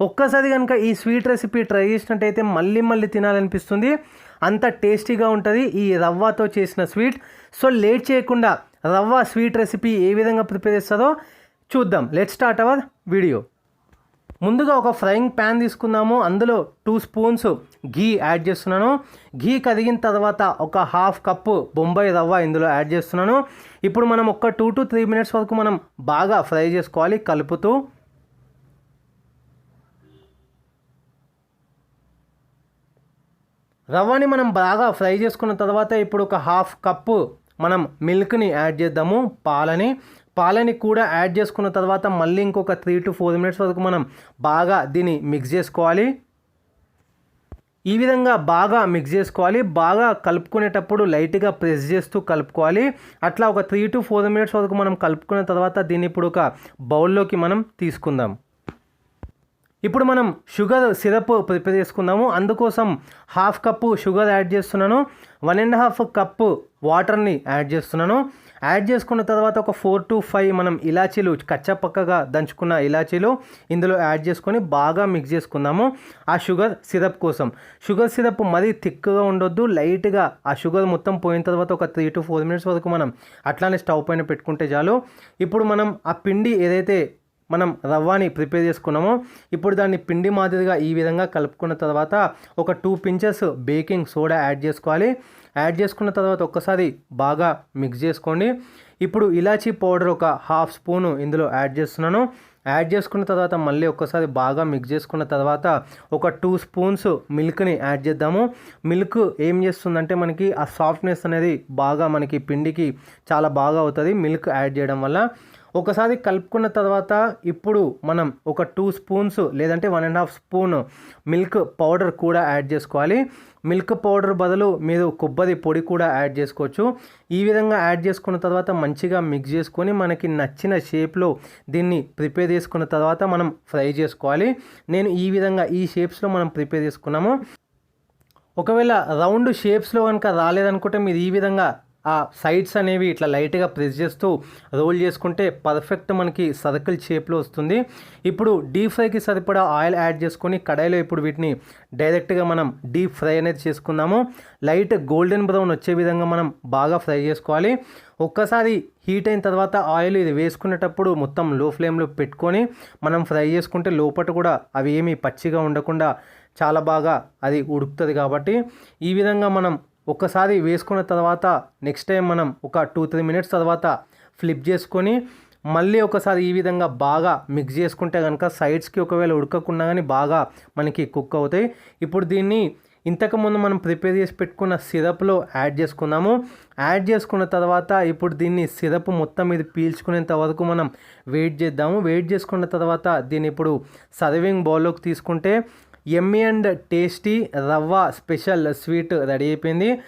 ఒక్కసారి కనుక ఈ స్వీట్ రెసిపీ ట్రై చేసినట్టయితే మళ్ళీ మళ్ళీ తినాలనిపిస్తుంది. అంత టేస్టీగా ఉంటుంది ఈ రవ్వతో చేసిన స్వీట్. సో లేట్ చేయకుండా రవ్వ స్వీట్ రెసిపీ ఏ విధంగా ప్రిపేర్ చేస్తుందో చూద్దాం. లెట్ స్టార్ట్ అవర్ వీడియో ముందుగా ఒక ఫ్రైయింగ్ ప్యాన్ తీసుకుందాము. అందులో టూ స్పూన్స్ ఘీ యాడ్ చేస్తున్నాను. ఘీ కదిగిన తర్వాత ఒక హాఫ్ కప్పు బొంబాయి రవ్వ ఇందులో యాడ్ చేస్తున్నాను. ఇప్పుడు మనం ఒక టూ టు త్రీ మినిట్స్ వరకు మనం బాగా ఫ్రై చేసుకోవాలి కలుపుతూ. రవ్వని మనం బాగా ఫ్రై చేసుకున్న తర్వాత ఇప్పుడు ఒక హాఫ్ కప్పు మనం మిల్క్ని యాడ్ చేద్దాము పాలని. పాలని కూడా యాడ్ చేసుకున్న తర్వాత మళ్ళీ ఇంకొక త్రీ టు ఫోర్ మినిట్స్ వరకు మనం బాగా దీన్ని మిక్స్ చేసుకోవాలి. ఈ విధంగా బాగా మిక్స్ చేసుకోవాలి. బాగా కలుపుకునేటప్పుడు లైట్గా ప్రెస్ చేస్తూ కలుపుకోవాలి. అట్లా ఒక త్రీ టు ఫోర్ మినిట్స్ వరకు మనం కలుపుకున్న తర్వాత దీన్ని ఇప్పుడు ఒక బౌల్లోకి మనం తీసుకుందాం. ఇప్పుడు మనం షుగర్ సిరప్ ప్రిపేర్ చేసుకుందాము. అందుకోసం హాఫ్ కప్పు షుగర్ యాడ్ చేస్తున్నాను. వన్ అండ్ హాఫ్ కప్పు వాటర్ని యాడ్ చేస్తున్నాను. యాడ్ చేసుకున్న తర్వాత ఒక ఫోర్ టు ఫైవ్ మనం ఇలాచీలు కచ్చపక్కగా దంచుకున్న ఇలాచీలు ఇందులో యాడ్ చేసుకొని బాగా మిక్స్ చేసుకుందాము ఆ షుగర్ సిరప్ కోసం. షుగర్ సిరప్ మరీ థిక్గా ఉండొద్దు లైట్గా ఆ షుగర్ మొత్తం పోయిన తర్వాత ఒక త్రీ టు ఫోర్ మినిట్స్ వరకు మనం అట్లానే స్టవ్ పైన పెట్టుకుంటే చాలు. ఇప్పుడు మనం ఆ పిండి ఏదైతే మనం రవ్వని ప్రిపేర్ చేసుకున్నామో ఇప్పుడు దాన్ని పిండి మాదిరిగా ఈ విధంగా కలుపుకున్న తర్వాత ఒక two pinches baking soda add చేసుకోవాలి. యాడ్ చేసుకున్న తర్వాత ఒక్కసారి బాగా మిక్స్ చేసుకోండి. ఇప్పుడు ఇలాచీ పౌడర్ ఒక హాఫ్ స్పూను ఇందులో యాడ్ చేస్తున్నాను. యాడ్ చేసుకున్న తర్వాత మళ్ళీ ఒక్కసారి బాగా మిక్స్ చేసుకున్న తర్వాత ఒక టూ స్పూన్స్ మిల్క్ని యాడ్ చేద్దాము. మిల్క్ ఏం చేస్తుందంటే మనకి ఆ సాఫ్ట్నెస్ అనేది బాగా మనకి పిండికి చాలా బాగా అవుతుంది. మిల్క్ యాడ్ చేయడం వల్ల ఒకసారి కలుపుకున్న తర్వాత ఇప్పుడు మనం ఒక టూ స్పూన్స్ లేదంటే one and half spoon milk powder కూడా యాడ్ చేసుకోవాలి. మిల్క్ పౌడర్ బదులు మీరు కొబ్బరి పొడి కూడా యాడ్ చేసుకోవచ్చు. ఈ విధంగా యాడ్ చేసుకున్న తర్వాత మంచిగా మిక్స్ చేసుకొని మనకి నచ్చిన షేప్లో దీన్ని ప్రిపేర్ చేసుకున్న తర్వాత మనం ఫ్రై చేసుకోవాలి. నేను ఈ విధంగా ఈ షేప్స్లో మనం ప్రిపేర్ చేసుకున్నాము. ఒకవేళ రౌండ్ షేప్స్లో కనుక రాలేదనుకుంటే మీరు ఈ విధంగా ఆ సైడ్స్ అనేవి ఇట్లా లైట్గా ప్రెస్ చేస్తూ రోల్ చేసుకుంటే పర్ఫెక్ట్ మనకి సర్కిల్ షేప్లో వస్తుంది. ఇప్పుడు డీప్ ఫ్రైకి సరిపడా ఆయిల్ యాడ్ చేసుకొని కడాయిలో ఇప్పుడు వీటిని డైరెక్ట్గా మనం డీప్ ఫ్రై అనేది చేసుకుందాము. లైట్ గోల్డెన్ బ్రౌన్ వచ్చే విధంగా మనం బాగా ఫ్రై చేసుకోవాలి. ఒక్కసారి హీట్ అయిన తర్వాత ఆయిల్ ఇది వేసుకునేటప్పుడు మొత్తం లో ఫ్లేమ్లో పెట్టుకొని మనం ఫ్రై చేసుకుంటే లోపల కూడా అవి ఏమీ పచ్చిగా ఉండకుండా చాలా బాగా అది ఉడుకుతుంది కాబట్టి ఈ విధంగా మనం ఒక్కసారి వేసుకున్న తర్వాత నెక్స్ట్ టైం మనం ఒక టూ త్రీ మినిట్స్ తర్వాత ఫ్లిప్ చేసుకొని మళ్ళీ ఒకసారి ఈ విధంగా బాగా మిక్స్ చేసుకుంటే కనుక సైడ్స్కి ఒకవేళ ఉడకకుండా కానీ బాగా మనకి కుక్ అవుతాయి. ఇప్పుడు దీన్ని ఇంతకుముందు మనం ప్రిపేర్ చేసి పెట్టుకున్న సిరప్లో యాడ్ చేసుకున్నాము యాడ్ చేసుకున్న తర్వాత ఇప్పుడు దీన్ని సిరప్ మొత్తం ఇది పీల్చుకునేంత వరకు మనం వెయిట్ చేద్దాము. వెయిట్ చేసుకున్న తర్వాత దీన్ని ఇప్పుడు సర్వింగ్ బౌల్లోకి తీసుకుంటే ఎమ్మీ అండ్ టేస్టీ రవ్వ స్పెషల్ స్వీట్ రెడీ అయిపోయింది.